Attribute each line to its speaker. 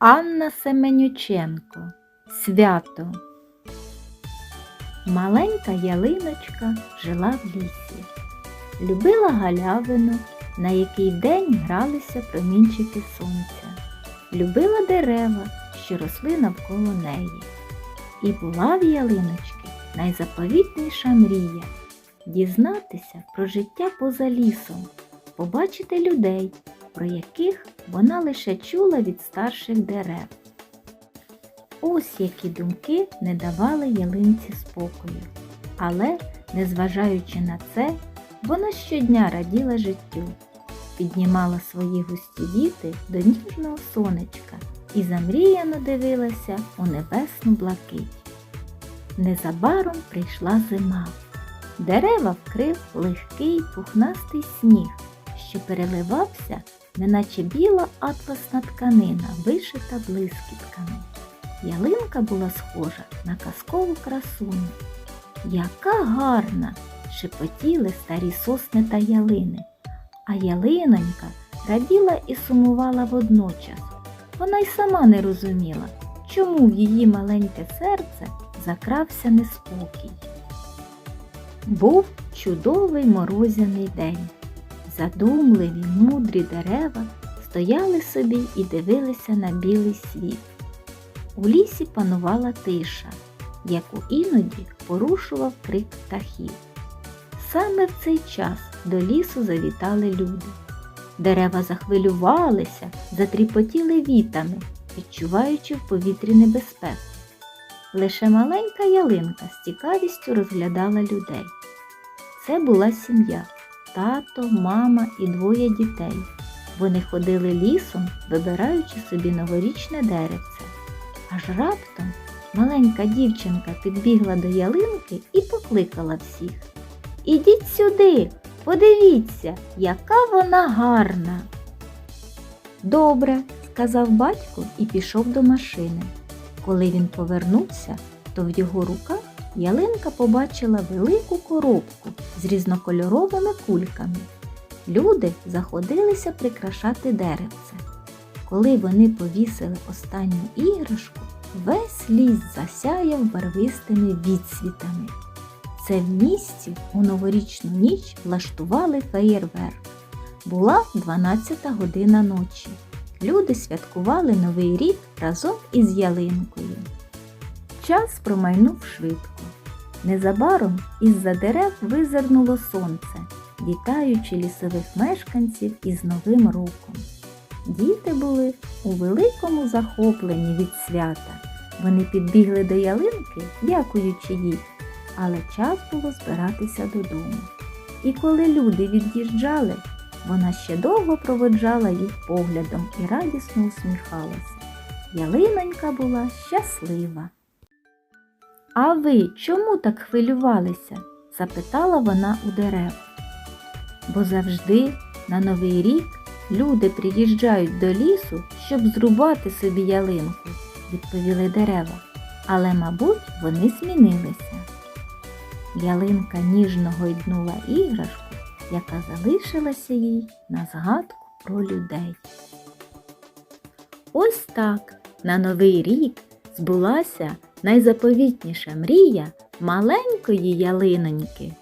Speaker 1: Анна Семенюченко Свято. Маленька ялиночка жила в лісі. Любила галявину, на який день гралися промінчики сонця. Любила дерева, що росли навколо неї. І була в ялиночки найзаповітніша мрія дізнатися про життя поза лісом, побачити людей, про яких вона лише чула від старших дерев. Ось які думки не давали ялинці спокою. Але, незважаючи на це, вона щодня раділа життю, піднімала свої густі віти до ніжного сонечка і замріяно дивилася у небесну блакить. Незабаром прийшла зима. Дерева вкрив легкий пухнастий сніг, що переливався, неначе біла атласна тканина, вишита блискітками. Ялинка була схожа на казкову красуню. Яка гарна! шепотіли старі сосни та ялини. А ялинонька раділа і сумувала водночас. Вона й сама не розуміла, чому в її маленьке серце закрався неспокій. Був чудовий морозяний день. Задумливі, мудрі дерева стояли собі і дивилися на білий світ. У лісі панувала тиша, яку іноді порушував крик птахів. Саме в цей час до лісу завітали люди. Дерева захвилювалися, затріпотіли вітами, відчуваючи в повітрі небезпеку. Лише маленька ялинка з цікавістю розглядала людей. Це була сім'я тато, мама і двоє дітей. Вони ходили лісом, вибираючи собі новорічне деревце. Аж раптом маленька дівчинка підбігла до ялинки і покликала всіх. Ідіть сюди, подивіться, яка вона гарна. Добре, сказав батько і пішов до машини. Коли він повернувся, то в його руках ялинка побачила велику коробку з різнокольоровими кульками. Люди заходилися прикрашати деревце. Коли вони повісили останню іграшку, весь ліс засяяв барвистими відсвітами. Це в місті у новорічну ніч влаштували феєрверк. Була 12 година ночі. Люди святкували Новий рік разом із ялинкою. Час промайнув швидко. Незабаром із-за дерев визирнуло сонце, вітаючи лісових мешканців із Новим роком. Діти були у великому захопленні від свята. Вони підбігли до ялинки, дякуючи їй, але час було збиратися додому. І коли люди від'їжджали, вона ще довго проводжала їх поглядом і радісно усміхалася. Ялинонька була щаслива. А ви чому так хвилювалися? запитала вона у дерев. Бо завжди на Новий рік люди приїжджають до лісу, щоб зрубати собі ялинку, відповіли дерева. Але, мабуть, вони змінилися. Ялинка ніжно гойднула іграшку, яка залишилася їй на згадку про людей. Ось так на Новий рік збулася найзаповітніша мрія маленької ялиноньки.